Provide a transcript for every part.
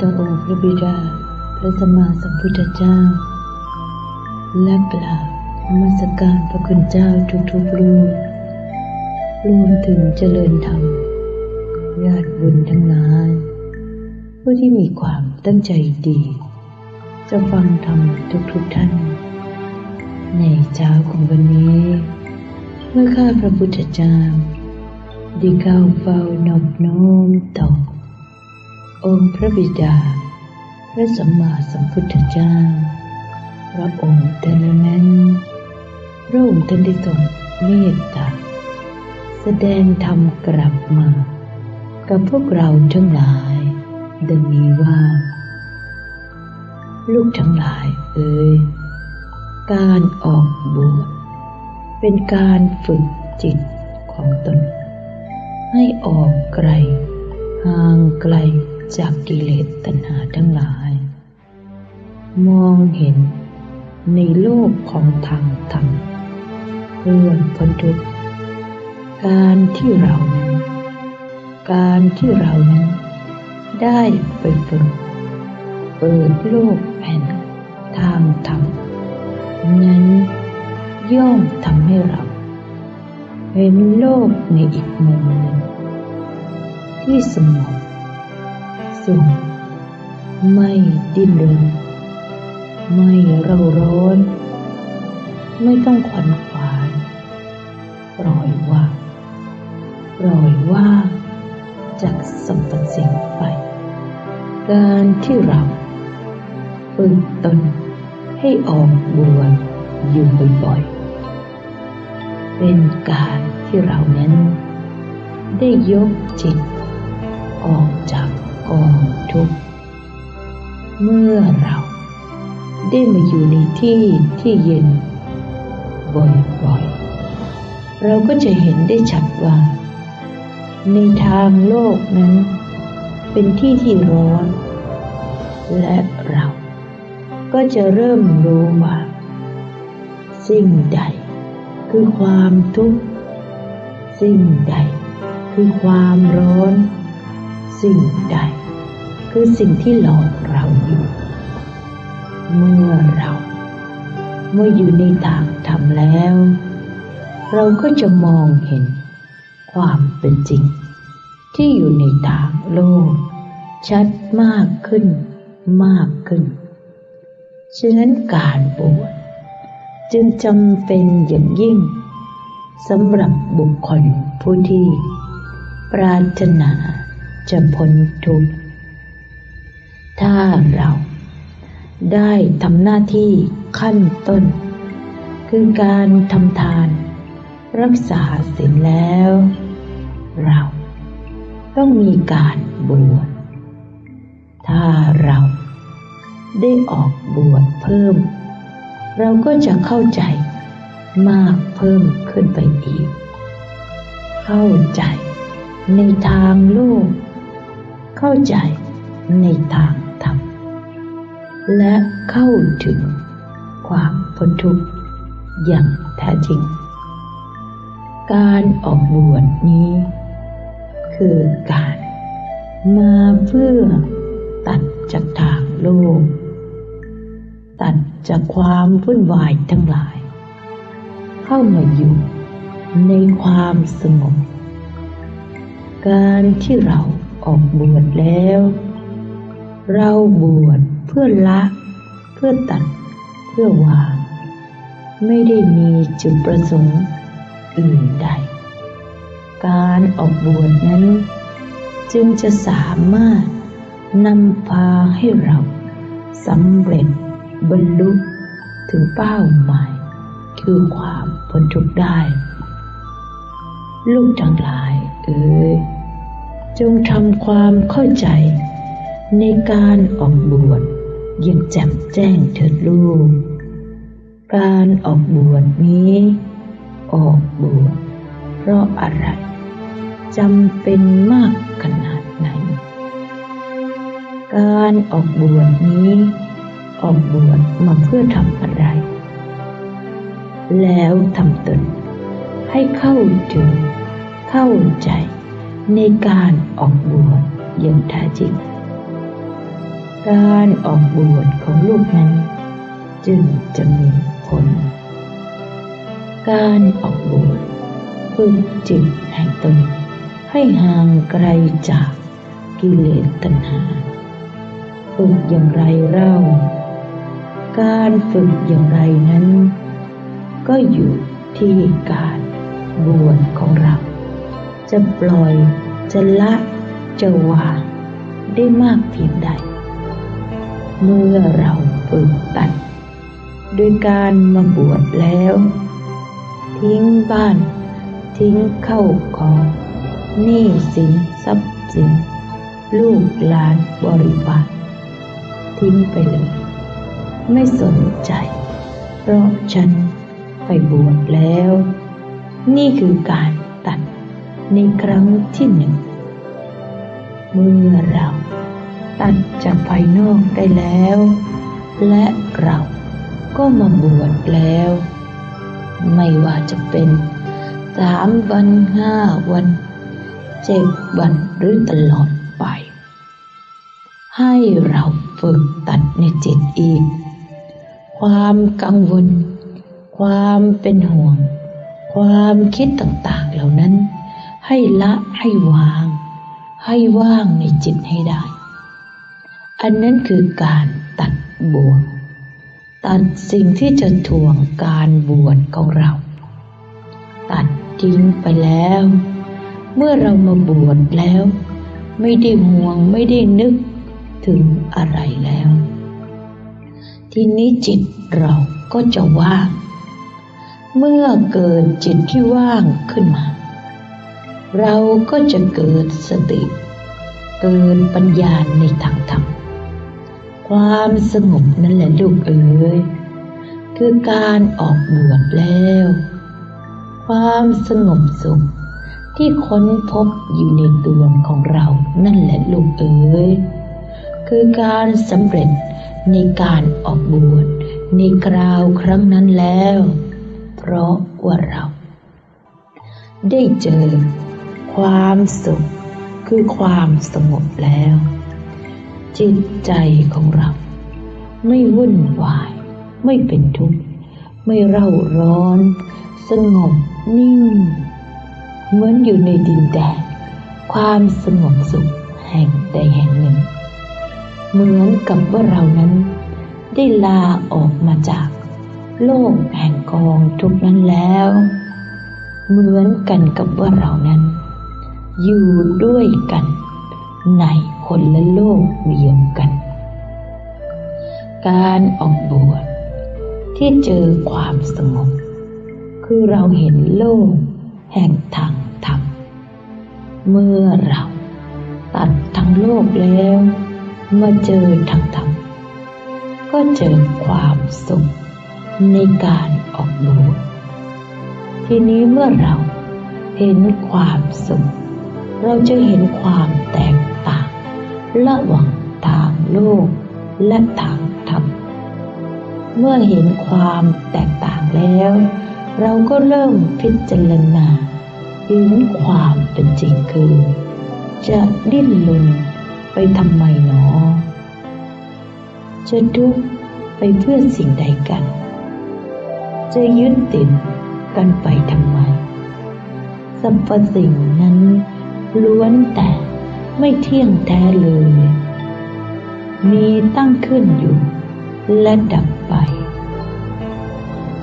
ต่อองค์พระบิดาพระสมมาสัมพุทธเจ้า และกราบนมัสการพระคุณเจ้าทุกๆรูปรวมถึงเจริญธรรมญาติบุญทั้งหลาย ผู้ที่มีความตั้งใจดี จะฟังธรรมทุกๆท่าน ในเช้าของวันนี้ เมื่อข้าพระพุทธเจ้าได้เข้าเฝ้านอบน้อมต่อ องค์พระบิดา พระสัมมาสัมพุทธเจ้า พระองค์แต่ละนั้นพระองค์ท่านได้ทรงเมตตาแสดงธรรมกลับมา กับพวกเราทั้งหลาย ดังนี้ว่า ลูกทั้งหลายเอ่ยการออกบวชเป็นการฝึกจิตของตน ให้ออกไกล ห่างไกล จากกิเลสตัณหาทั้งหลาย มองเห็นในโลกของทางธรรมเพื่อพ้นทุกข์การที่เรานั้น การที่เรานั้น ได้ไปฝึกเปิดโลกแห่งทางธรรมนั้นย่อมทำให้เรา เห็นโลกในอีกมุมหนึ่งที่สงบ สุข ไม่ดิ้นรน ไม่เร่าร้อน ไม่ต้องขวัญขวายปล่อยว่างปล่อยว่างจากสัมปัสิ่งไป การที่เราฝึกตนให้ออกบวชอยู่บ่อยๆ เป็นการที่เรานั้นได้ยกจิตออกจาก กองทุกข์เมื่อเราได้มาอยู่ในที่ที่เย็น บ่อยๆ เราก็จะเห็นได้ชัดว่า ในทางโลกนั้น เป็นที่ที่ร้อน และเราก็จะเริ่มรู้ว่า สิ่งใดคือความทุกข์ สิ่งใดคือความร้อน สิ่งใด คือสิ่งที่หลอกเราอยู่ เมื่อเรา เมื่ออยู่ในทางธรรมแล้ว เราก็จะมองเห็นความเป็นจริง ที่อยู่ในทางโลก ชัดมากขึ้นมากขึ้น ฉะนั้นการบวชจึงจำเป็นอย่างยิ่งสำหรับบุคคลผู้ที่ปรารถนา จะพ้นทุกข์ถ้าเราได้ทำหน้าที่ขั้นต้น คือการทำทาน รักษาศีลแล้ว เราต้องมีการบวชถ้าเราได้ออกบวชเพิ่ม เราก็จะเข้าใจมากเพิ่มขึ้นไปอีก เข้าใจในทางโลก เข้าใจในทางธรรม และเข้าถึงความพ้นทุกข์อย่างแท้จริง การออกบวชนี้ คือการมาเพื่อตัดจากทางโลก ตัดจากความวุ่นวายทั้งหลาย เข้ามาอยู่ในความสงบ การที่เรา ออกบวชแล้ว เราบวชเพื่อละ เพื่อตัด เพื่อวาง ไม่ได้มีจุดประสงค์อื่นใด การออกบวชนั้น จึงจะสามารถนำพาให้เราสำเร็จบรรลุถึงเป้าหมาย คือความพ้นทุกข์ได้ ลูกทั้งหลายเอ๋ย จงทำความเข้าใจ ในการออกบวชอย่างแจ่มแจ้งเถิดลูก การออกบวชนี้ ออกบวชเพราะอะไรจำเป็นมากขนาดไหน การออกบวชนี้ ออกบวชมาเพื่อทำอะไร แล้วทำตนให้เข้าถึงเข้าใจ ในการออกบวชอย่างแท้จริง การออกบวชของลูกนั้น จึงจะมีผล การออกบวชฝึกจิตแห่งตนให้ห่างไกลจากกิเลสตัณหา ฝึกอย่างไรเล่า การฝึกอย่างไรนั้น ก็อยู่ที่การบวชของเรา จะปล่อย จะละ จะวางได้มากเพียงใด เมื่อเราฝึกตัดโดยการมาบวชแล้ว ทิ้งบ้าน ทิ้งเข้าของหนี้สินทรัพย์สิน ลูกหลานบริวารทิ้งไปเลย ไม่สนใจ เพราะฉันไปบวชแล้ว นี่คือการ ในครั้งที่หนึ่ง เมื่อเราตัดจากภายนอกได้แล้ว และเราก็มาบวชแล้ว ไม่ว่าจะเป็นสามวันห้าวันเจ็ดวันหรือตลอดไป ให้เราฝึกตัดในจิตอีก ความกังวล ความเป็นห่วง ความคิดต่างๆเหล่านั้น ให้ละให้วาง ให้ว่างในจิตให้ได้ อันนั้นคือการตัดบวชตัดสิ่งที่จะถ่วงการบวชของเรา ตัดทิ้งไปแล้ว เมื่อเรามาบวชแล้ว ไม่ได้ห่วงไม่ได้นึกถึงอะไรแล้ว ทีนี้จิตเราก็จะว่าง เมื่อเกิดจิตที่ว่างขึ้นมา เราก็จะเกิดสติ เกิดปัญญาในทางธรรม ความสงบนั่นแหละลูกเอ๋ยคือการออกบวชแล้ว ความสงบสุขที่ค้นพบอยู่ในตัวของเรานั่นแหละลูกเอ๋ยคือการสำเร็จในการออกบวชในคราวครั้งนั้นแล้ว เพราะว่าเรา ได้เจอ ความสุขคือความสงบแล้ว จิตใจของเรา ไม่วุ่นวาย ไม่เป็นทุกข์ ไม่เร่าร้อน สงบนิ่ง เหมือนอยู่ในดินแดนความสงบสุขแห่งใดแห่งหนึ่ง เหมือนกับว่าเรานั้น ได้ลาออกมาจากโลกแห่งกองทุกนั้นแล้ว เหมือนกันกับว่าเรานั้น อยู่ด้วยกัน ในคนละโลกเดียวกัน การออกบวชที่เจอความสงบคือเราเห็นโลกแห่งทางธรรม เมื่อเราตัดทางโลกแล้ว มาเจอทางธรรม ก็เจอความสุขในการออกบวชทีนี้เมื่อเราเห็นความสุข เราจะเห็นความแตกต่าง ระหว่างทางโลกและทางธรรม เมื่อเห็นความแตกต่างแล้ว เราก็เริ่มพิจารณาเห็นความเป็นจริงคือ จะดิ้นรนไปทำไมหนอ จะทุกข์ไปเพื่อสิ่งใดกัน จะยึดติดกันไปทำไมสัมปสิ่งนั้น ล้วนแต่ไม่เที่ยงแท้เลย มีตั้งขึ้นอยู่และดับไป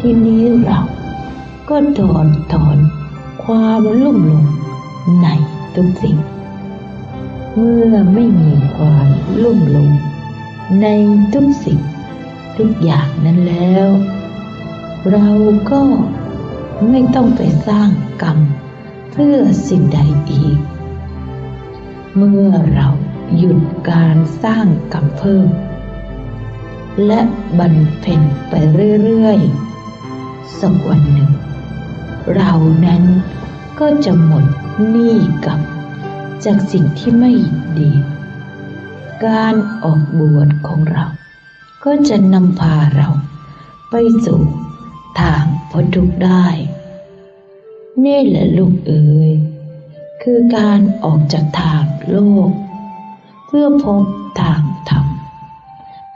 ทีนี้เราก็ถอนถอนความลุ่มหลงในทุกสิ่ง เมื่อไม่มีความลุ่มหลงในทุกสิ่งทุกอย่างนั้นแล้ว เราก็ไม่ต้องไปสร้างกรรมเพื่อสิ่งใดอีก เมื่อเราหยุดการสร้างกรรมเพิ่ม และบรรเพ็ญไปเรื่อยๆ สักวันหนึ่ง เรานั้นก็จะหมดหนี้กรรมจากสิ่งที่ไม่ดี การออกบวชของเรา ก็จะนำพาเราไปสู่ทางพ้นทุกข์ได้ นี่แหละลูกเอ๋ย คือการออกจากทางโลก เพื่อพบทางธรรม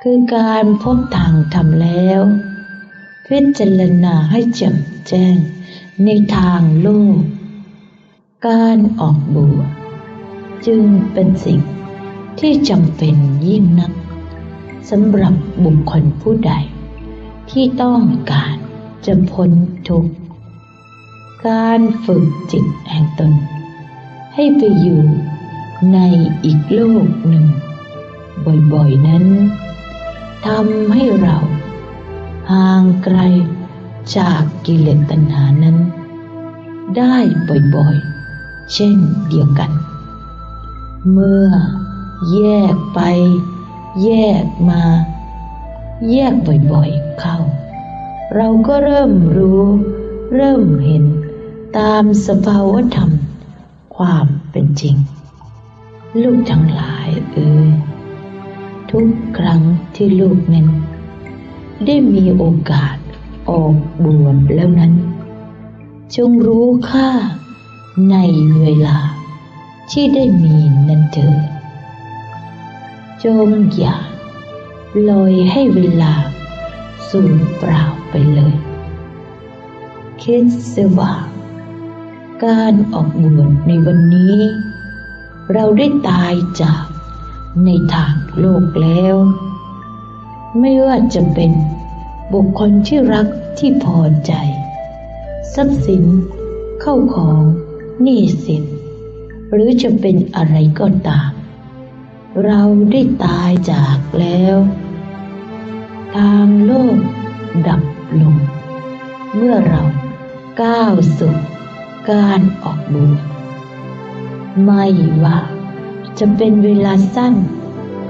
คือการพบทางทำแล้วพิจารณาให้แจ่มแจ้งในทางโลก การออกบวชจึงเป็นสิ่งที่จำเป็นยิ่งนักสำหรับบุคคลผู้ใด ที่ต้องการจะพ้นทุกข์ การฝึกจิตแห่งตน ให้ไปอยู่ในอีกโลกหนึ่ง บ่อยๆนั้นทำให้เราห่างไกลจากกิเลสตัณหานั้น ได้บ่อยๆ เช่นเดียวกัน เมื่อแยกไป แยกมา แยกบ่อยๆเข้า เราก็เริ่มรู้ เริ่มเห็นตามสภาวธรรม ความเป็นจริง ลูกทั้งหลายเอ่ยทุกครั้งที่ลูกนั้น ได้มีโอกาสออกบวชแล้วนั้น จงรู้ค่าในเวลาที่ได้มีนั้นเถิดจงอย่าลอยให้เวลาสูญเปล่าไปเลย คิดเสว่า การออกบวชในวันนี้ เราได้ตายจากในทางโลกแล้ว ไม่ว่าจะเป็นบุคคลที่รักที่พอใจ ทรัพย์สินเข้าของหนี้สิน หรือจะเป็นอะไรก็ตาม เราได้ตายจากแล้ว ทางโลกดับลง เมื่อเราก้าวสู่ การออกบวชไม่ว่าจะเป็นเวลาสั้น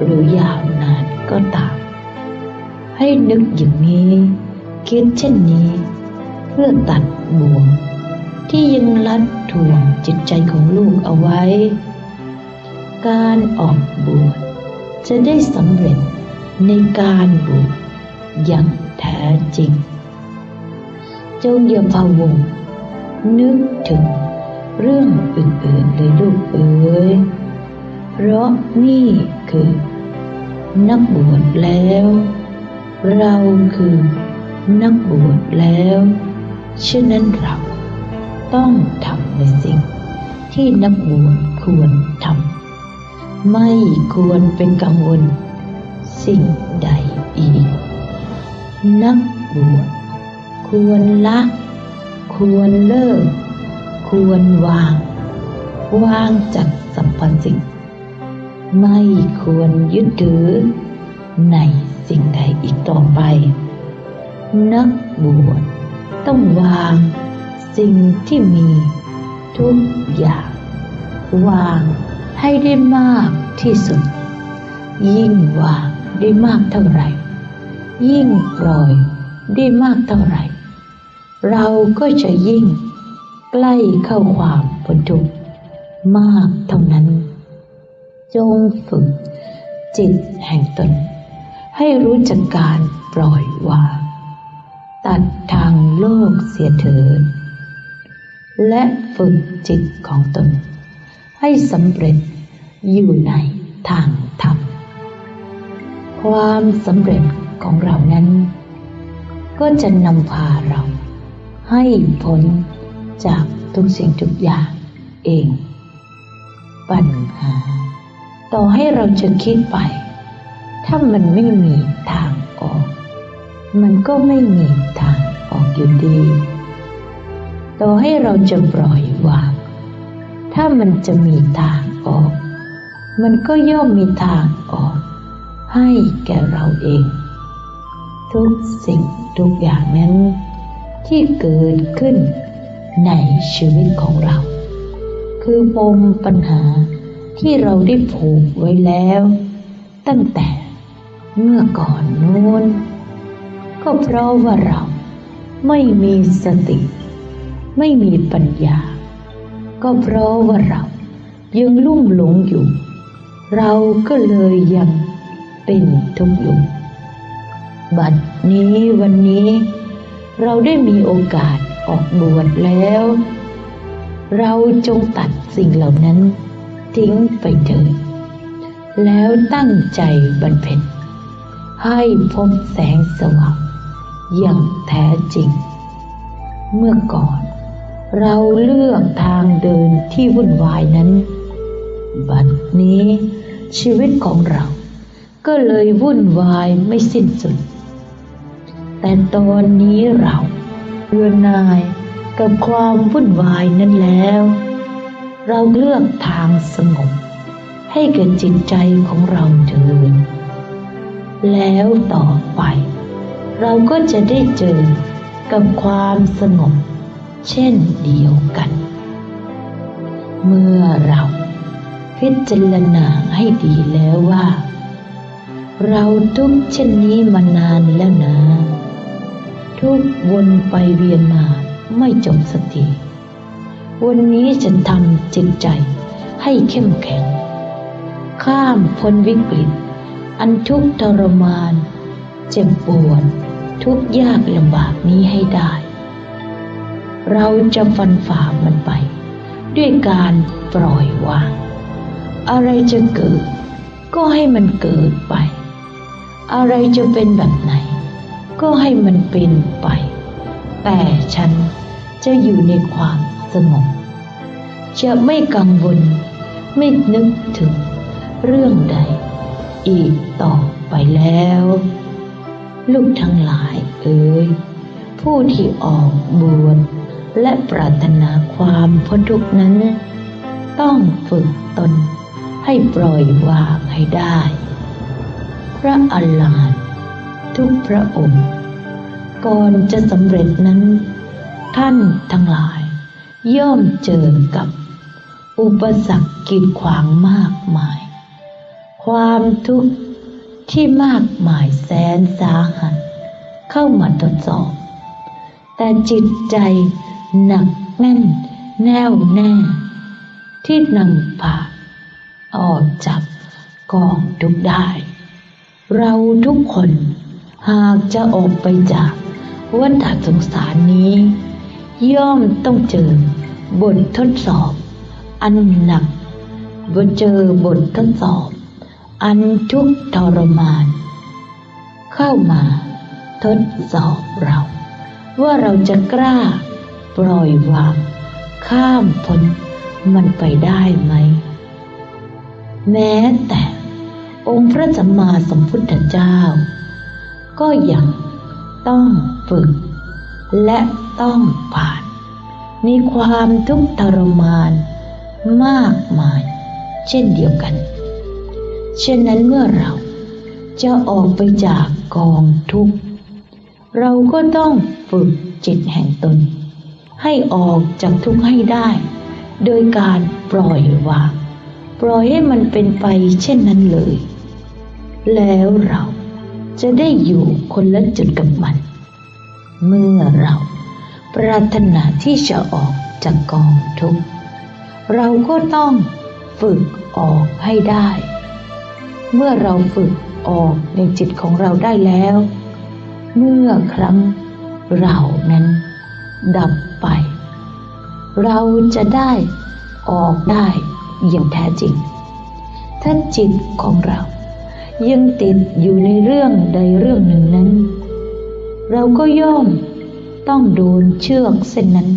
หรือยาวนานก็ตาม ให้นึกอย่างนี้คิดเช่นนี้ เพื่อตัดบ่วง ที่ยังลัดถ่วงจิตใจของลูกเอาไว้ การออกบวชจะได้สำเร็จในการบวชอย่างแท้จริง จงอย่าพะวง นึกถึงเรื่องอื่นๆเลยลูกเอ๋ย เพราะนี่คือ นักบวชแล้ว เราคือนักบวชแล้วฉะนั้นเราต้องทำในสิ่งที่นักบวชควรทำไม่ควรเป็นกังวล สิ่งใดอีก นักบวชควรละ ควรเลิก ควรวาง วางจากสัมพันธ์สิ่ง ไม่ควรยึดถือ ในสิ่งใดอีกต่อไป นักบวชต้องวางสิ่งที่มีทุกอย่าง วางให้ได้มากที่สุด ยิ่งวางได้มากเท่าไหร่ ยิ่งปล่อยได้มากเท่าไหร่ เราก็จะยิ่งใกล้เข้าความพ้นทุกข์มากเท่านั้น จงฝึกจิตแห่งตน ให้รู้จักการปล่อยวางตัดทางโลกเสียเถิด และฝึกจิตของตน ให้สำเร็จอยู่ในทางธรรม ความสำเร็จของเรานั้น ก็จะนำพาเรา ให้พ้นจากทุกสิ่งทุกอย่างเอง ปัญหา ต่อให้เราจะคิดไป ถ้ามันไม่มีทางออก มันก็ไม่มีทางออกอยู่ดี ต่อให้เราจะปล่อยวาง ถ้ามันจะมีทางออก มันก็ย่อมมีทางออก ให้แก่เราเอง ทุกสิ่งทุกอย่างนั้น ที่เกิดขึ้นในชีวิตของเรา คือปมปัญหาที่เราได้ผูกไว้แล้ว ตั้งแต่เมื่อก่อนนู้น ก็เพราะว่าเราไม่มีสติ ไม่มีปัญญา ก็เพราะว่าเรายังลุ่มหลงอยู่ เราก็เลยยังเป็นทุกข์อยู่บัดนี้วันนี้ เราได้มีโอกาสออกบวชแล้ว เราจงตัดสิ่งเหล่านั้นทิ้งไปเถิดแล้วตั้งใจบรรเพ็ญให้พบแสงสว่างอย่างแท้จริง เมื่อก่อน เราเลือกทางเดินที่วุ่นวายนั้น บัดนี้ชีวิตของเราก็เลยวุ่นวายไม่สิ้นสุด แต่ตอนนี้เราเบื่อหน่ายกับความวุ่นวายนั้นแล้ว เราเลือกทางสงบให้แก่จิตใจของเราเถิดแล้วต่อไป เราก็จะได้เจอกับความสงบเช่นเดียวกัน เมื่อเราพิจารณาให้ดีแล้วว่า เราทุกเช่นนี้มานานแล้วนะ ทุกวนไปเวียนมาไม่จบสักทีวันนี้จะทำจิตใจให้เข้มแข็ง ข้ามพ้นวิกฤต อันทุกข์ทรมาน เจ็บปวดทุกยากลำบากนี้ให้ได้ เราจะฟันฝ่ามันไป ด้วยการปล่อยวาง อะไรจะเกิดก็ให้มันเกิดไป อะไรจะเป็นแบบไหน ก็ให้มันเป็นไป แต่ฉันจะอยู่ในความสงบ จะไม่กังวล ไม่นึกถึงเรื่องใด อีกต่อไปแล้ว ลูกทั้งหลายเอ๋ยผู้ที่ออกบวชและปรารถนาความพ้นทุกนั้น ต้องฝึกตนให้ปล่อยวางให้ได้ พระอัลลาห์ ทุกพระองค์ ก่อนจะสำเร็จนั้น ท่านทั้งหลาย ย่อมเจอกับ อุปสรรคกีดขวางมากมาย ความทุกข์ที่มากมายแสนสาหัส เข้ามาทดสอบ แต่จิตใจหนักแน่นแน่วแน่ ที่นำพาออกจากกองทุกได้ เราทุกคน หากจะออกไปจากวัฏสงสารนี้ ย่อมต้องเจอบททดสอบ อันหนักบนเจอบททดสอบ อันทุกทรมาน เข้ามาทดสอบเรา ว่าเราจะกล้าปล่อยวาง ข้ามพ้นมันไปได้ไหม แม้แต่องค์พระสัมมาสัมพุทธเจ้า ก็ยังต้องฝึก และต้องผ่านในความทุกข์ทรมานมากมาย เช่นเดียวกัน เช่นนั้นเมื่อเราจะออกไปจากกองทุกข์ เราก็ต้องฝึกจิตแห่งตน ให้ออกจากทุกข์ให้ได้ โดยการปล่อยวาง ปล่อยให้มันเป็นไปเช่นนั้นเลย แล้วเรา จะได้อยู่คนละจุดกับมัน เมื่อเราปรารถนาที่จะออกจากกองทุกข์เราก็ต้องฝึกออกให้ได้ เมื่อเราฝึกออกในจิตของเราได้แล้ว เมื่อครั้งเรานั้นดับไป เราจะได้ออกได้อย่างแท้จริง ถ้าจิตของเรา ยังติดอยู่ในเรื่องใดเรื่องหนึ่งนั้น เราก็ย่อมต้องโดนเชือกเส้นนั้น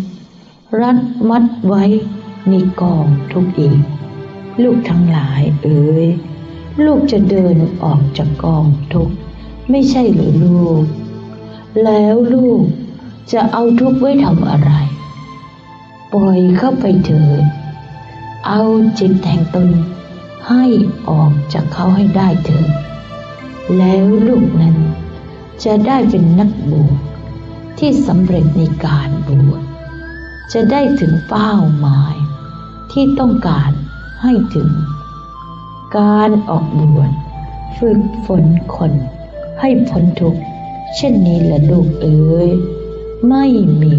รัดมัดไว้ในกองทุกอีก ลูกทั้งหลายเอ๋ยลูกจะเดินออกจากกองทุกไม่ใช่หรือลูก แล้วลูกจะเอาทุกไว้ทำอะไร ปล่อยเข้าไปเถิดเอาจิตแห่งตน ให้ออกจากเขาให้ได้เถิดแล้วลูกนั้นจะได้เป็นนักบวชที่สำเร็จในการบวชจะได้ถึงเป้าหมายที่ต้องการให้ถึง การออกบวชฝึกฝนคนให้พ้นทุกข์เช่นนี้แหละลูกเอ๋ยไม่มี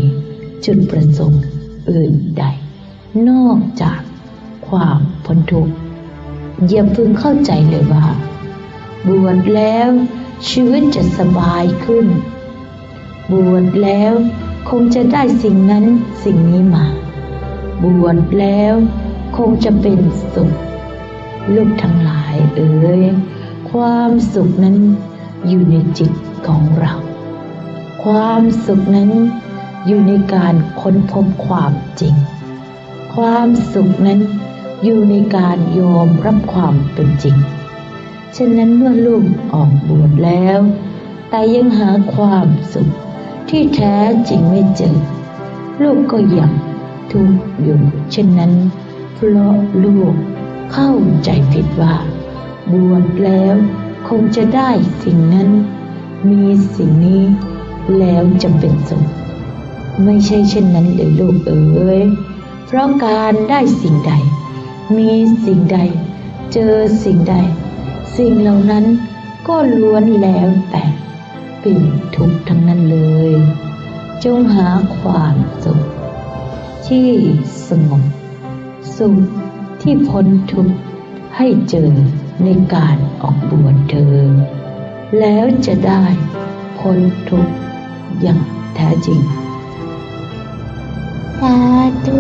จุดประสงค์อื่นใด นอกจากความพ้นทุกข์ อย่าพึงเข้าใจเลยว่า บวชแล้วชีวิตจะสบายขึ้น บวชแล้วคงจะได้สิ่งนั้นสิ่งนี้มา บวชแล้วคงจะเป็นสุข ลูกทั้งหลายเอ๋ยความสุขนั้นอยู่ในจิตของเรา ความสุขนั้นอยู่ในการค้นพบความจริง ความสุขนั้น อยู่ในการยอมรับความเป็นจริง ฉะนั้นเมื่อลูกออกบวชแล้ว แต่ยังหาความสุขที่แท้จริงไม่เจอ ลูกก็ยังทุกข์อยู่เช่นนั้น เพราะลูกเข้าใจผิดว่า บวชแล้วคงจะได้สิ่งนั้น มีสิ่งนี้แล้วจะเป็นสุขไม่ใช่เช่นนั้นเลยลูกเอ๋ยเพราะการได้สิ่งใด มีสิ่งใด เจอสิ่งใด สิ่งเหล่านั้นก็ล้วนแล้วแต่เป็นทุกข์ทั้งนั้นเลย จงหาความสุข ที่สงบสุขที่พ้นทุกข์ให้เจอในการออกบวชเธอ แล้วจะได้พ้นทุกข์อย่างแท้จริง สาธุ